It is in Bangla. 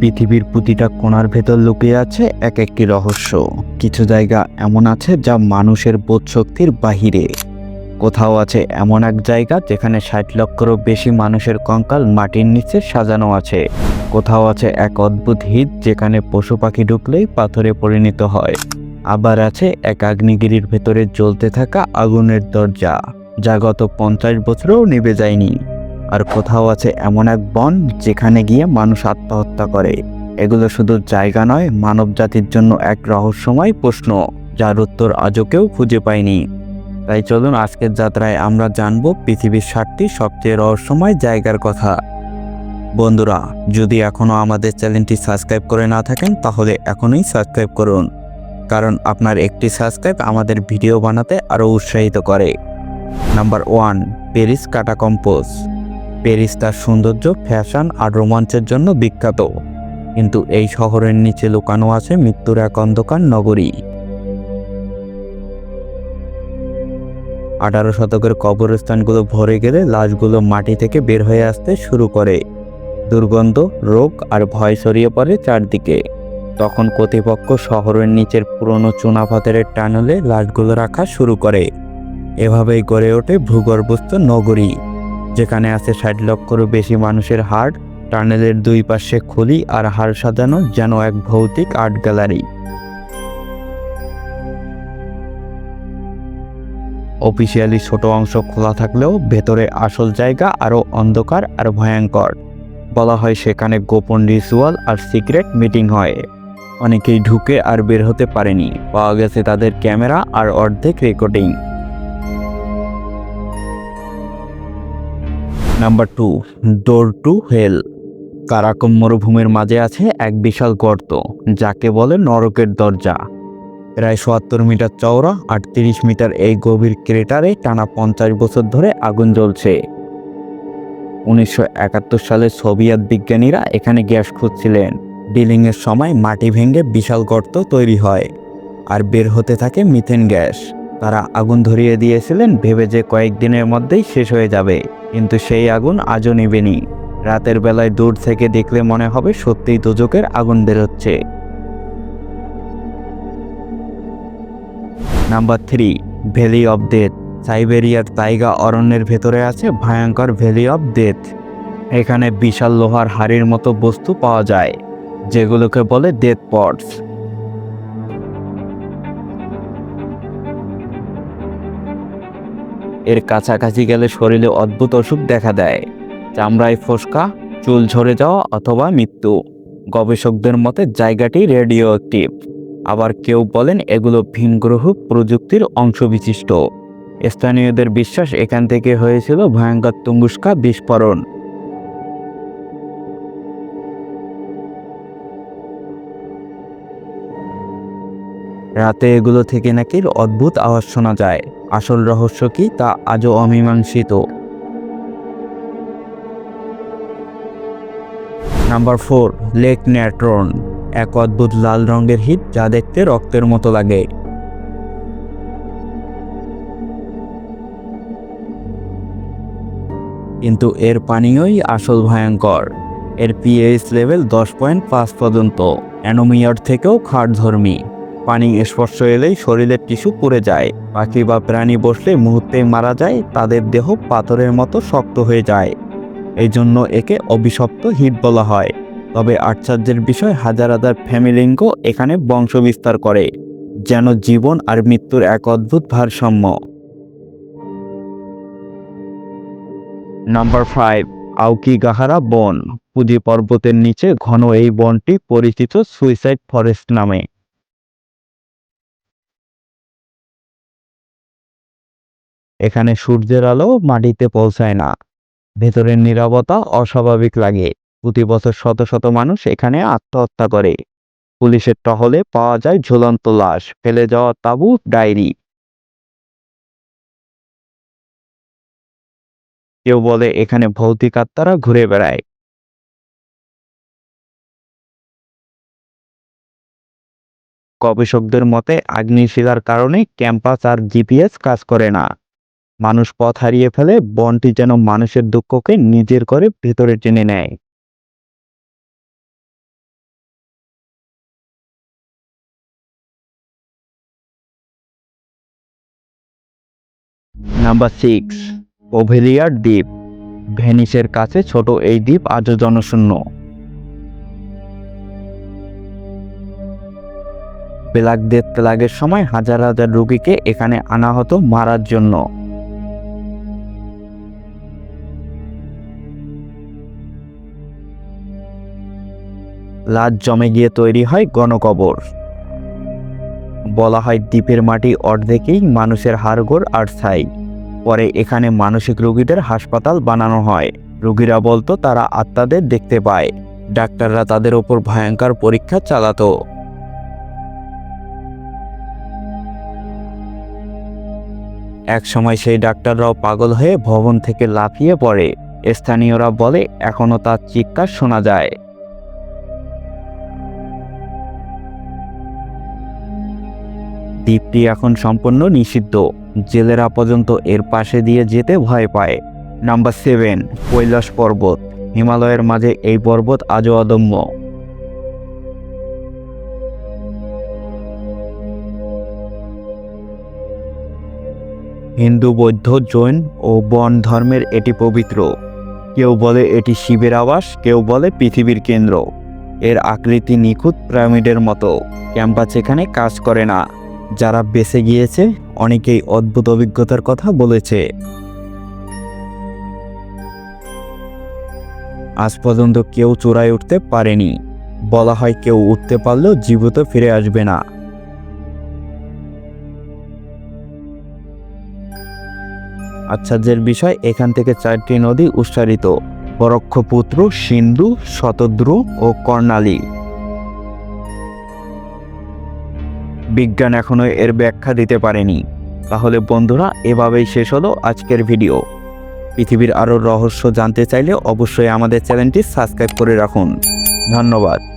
পৃথিবীর প্রতিটা কোণার ভেতর লুকিয়ে আছে এক একটি রহস্য। কিছু জায়গা এমন আছে যা মানুষের বোধশক্তির বাহিরে। কোথাও আছে এমন এক জায়গা যেখানে ষাট লক্ষেরও বেশি মানুষের কঙ্কাল মাটির নিচে সাজানো আছে। কোথাও আছে এক অদ্ভুত হিট যেখানে পশু পাখি ঢুকলেই পাথরে পরিণত হয়। আবার আছে এক আগ্নেয়গিরির ভেতরে জ্বলতে থাকা আগুনের দরজা, যা গত পঞ্চাশ বছরেও নিভে যায়নি। আর কোথাও আছে এমন এক বন যেখানে গিয়ে মানুষ আত্মহত্যা করে। এগুলো শুধু জায়গা নয় মানব জাতির জন্য এক রহস্যময় প্রশ্ন, যার উত্তর আজও কেউ খুঁজে পায়নি। তাই চলুন আজকের যাত্রায় আমরা জানব পৃথিবীর সাতটি সবচেয়ে রহস্যময় জায়গার কথা। বন্ধুরা, যদি এখনও আমাদের চ্যানেলটি সাবস্ক্রাইব করে না থাকেন, তাহলে এখনই সাবস্ক্রাইব করুন। কারণ আপনার একটি সাবস্ক্রাইব আমাদের ভিডিও বানাতে আরও উৎসাহিত করে। নাম্বার ওয়ান প্যারিস কাটাকম্পোজ প্যারিস তার সৌন্দর্য, ফ্যাশন আর রোমাঞ্চের জন্য বিখ্যাত। কিন্তু এই শহরের নিচে লুকানো আছে মৃত্যুর এক অন্ধকার নগরী। আঠারো শতকের কবরস্থানগুলো ভরে গেলে লাশগুলো মাটি থেকে বের হয়ে আসতে শুরু করে। দুর্গন্ধ, রোগ আর ভয় ছড়িয়ে পড়ে চারদিকে। তখন কর্তৃপক্ষ শহরের নিচের পুরনো চুনাপাথরের টানেলে লাশগুলো রাখা শুরু করে। এভাবেই গড়ে ওঠে ভূগর্ভস্থ নগরী। যেখানে আছে ষাট লক্ষেরও বেশি মানুষের হাড়, টানেলের দুই পাশে খুলি আর হাড় সাজানো যেন এক ভৌতিক আর্ট গ্যালারি। অফিসিয়ালি ছোট অংশ খোলা থাকলেও ভেতরে আসল জায়গা আরও অন্ধকার আর ভয়ঙ্কর। বলা হয় সেখানে গোপন রিচুয়াল আর সিক্রেট মিটিং হয়। অনেকেই ঢুকে আর বের হতে পারেনি। পাওয়া গেছে তাদের ক্যামেরা আর অর্ধেক recording. Number two door to hell Karakum মরুভূমির মাঝে আছে এক বিশাল গর্ত, যাকে বলে নরকের দরজা। প্রায় সত্তর মিটার চওড়া আর তিরিশ মিটার এই গভীর ক্রেটারে টানা পঞ্চাশ বছর ধরে আগুন জ্বলছে। উনিশশো একাত্তর সালে সোভিয়েত বিজ্ঞানীরা এখানে গ্যাস খুঁজছিলেন। ডিলিংয়ের সময় মাটি ভেঙে বিশাল গর্ত তৈরি হয়, আর বের হতে থাকে মিথেন গ্যাস তারা আগুন ধরিয়ে দিয়েছিলেন, ভেবে যে কয়েকদিনের মধ্যেই শেষ হয়ে যাবে। কিন্তু সেই আগুন আজও নিবেনি রাতের বেলায় দূর থেকে দেখলে মনে হবে সত্যিই দুজকের আগুন বেরোচ্ছে। Number three, valley of death. সাইবেরিয়ার taiga অরণ্যের ভেতরে আছে ভয়ঙ্কর ভ্যালি অফ ডেথ। এখানে বিশাল লোহার হাড়ির মতো বস্তু পাওয়া যায়, যেগুলোকে বলে ডেথ পটস। এর কাছাকাছি গেলে শরীরে অদ্ভুত অসুখ দেখা দেয়। চামড়ায় ফোসকা, চুল ঝরে যাওয়া অথবা মৃত্যু। গবেষকদের মতে জায়গাটি রেডিও অ্যাক্টিভ আবার কেউ বলেন এগুলো ভিনগ্রহ প্রযুক্তির অংশ বিশিষ্ট স্থানীয়দের বিশ্বাস এখান থেকে হয়েছিল ভয়ঙ্কর তুঙ্গুস্কা বিস্ফোরণ। রাতে এগুলো থেকে নাকি অদ্ভুত আওয়াজ শোনা যায়। আসল রহস্য কি তা আজও অমীমাংসিত। নাম্বার ফোর, লেক ন্যাট্রন, এক অদ্ভুত লাল রঙের হিট যা দেখতে রক্তের মতো লাগে। কিন্তু এর পানীয়ই আসল ভয়ঙ্কর। এর পিএইচ লেভেল দশ পয়েন্ট পাঁচ পর্যন্ত, অ্যানোমিয়ার থেকেও খাটধর্মী পানি স্পর্শ এলেই শরীরের টিস্যু পুড়ে যায়। পাখি বা প্রাণী বসলে মুহূর্তেই মারা যায়, তাদের দেহ পাথরের মতো শক্ত হয়ে যায়। এই জন্য একে অভিশপ্ত হিট বলা হয়। তবে আশ্চর্যের বিষয়, হাজার হাজার ফ্যামিলিঙ্গ এখানে বংশ বিস্তার করে, যেন জীবন আর মৃত্যুর এক অদ্ভুত ভারসাম্য। নাম্বার ফাইভ, আউকি গাহারা বন। পুঁজি পর্বতের নিচে ঘন এই বনটি পরিচিত সুইসাইড ফরেস্ট নামে। এখানে সূর্যের আলো মাটিতে পৌঁছায় না। ভেতরের নীরবতা অস্বাভাবিক লাগে। প্রতি বছর শত শত মানুষ এখানে আত্মহত্যা করে। পুলিশের টহলে পাওয়া যায় ঝুলন্ত লাশ, ফেলে যাওয়া তাঁবু, ডায়েরি। কেউ বলে এখানে ভৌতিক আত্মারা ঘুরে বেড়ায়। গবেষকদের মতে, আগ্নেয়শিলার কারণে ক্যাম্পাস আর জিপিএস কাজ করে না। মানুষ পথ হারিয়ে ফেলে বনটি যেন মানুষের দুঃখকে নিজের করে ভেতরে টেনে নেয়। নাম্বার সিক্স ওভেলিয়ার দ্বীপ ভেনিসের কাছে ছোট এই দ্বীপ আজও জনশূন্য। প্লাগ দেড় প্লাগের সময় হাজার হাজার রুগীকে এখানে আনা হতো মারার জন্য। লাজ জমে গিয়ে তৈরি হয় গণকবর। বলা হয় দ্বীপের মাটি অর্ধেকেই মানুষের হাড়গোড় আর ছাই। পরে এখানে মানসিক রোগীদের হাসপাতাল বানানো হয়। রোগীরা বলতো, তারা আত্মাদের দেখতে পায়। ডাক্তাররা তাদের ওপর ভয়ঙ্কর পরীক্ষা চালাতো। এক সময় সেই ডাক্তাররাও পাগল হয়ে ভবন থেকে লাফিয়ে পড়ে। স্থানীয়রা বলে এখনও তার চিৎকার শোনা যায়। দ্বীপটি এখন সম্পূর্ণ নিষিদ্ধ। জেলেরা পর্যন্ত এর পাশে দিয়ে যেতে ভয় পায়। নাম্বার সেভেন, কৈলাস পর্বত। হিমালয়ের মাঝে এই পর্বত আজও অদম্য। হিন্দু, বৌদ্ধ, জৈন ও বন ধর্মের এটি পবিত্র। কেউ বলে এটি শিবের আবাস, কেউ বলে পৃথিবীর কেন্দ্র। এর আকৃতি নিখুঁত পিরামিডের মতো। ক্যাম্পাস এখানে কাজ করে না। যারা বেঁচে গিয়েছে, অনেকেই অদ্ভুত অভিজ্ঞতার কথা বলেছে। আজ পর্যন্ত কেউ চূড়ায় উঠতে পারেনি। বলা হয় কেউ উঠতে পারলেও জীবিত ফিরে আসবে না। আশ্চর্যের বিষয়, এখান থেকে চারটি নদী উচ্চারিত। বরক্ষপুত্র, সিন্ধু, শতদ্রু ও কর্ণালী। বিজ্ঞান এখনও এর ব্যাখ্যা দিতে পারেনি। তাহলে বন্ধুরা, এভাবেই শেষ হলো আজকের ভিডিও। পৃথিবীর আরও রহস্য জানতে চাইলে অবশ্যই আমাদের চ্যানেলটি সাবস্ক্রাইব করে রাখুন। ধন্যবাদ।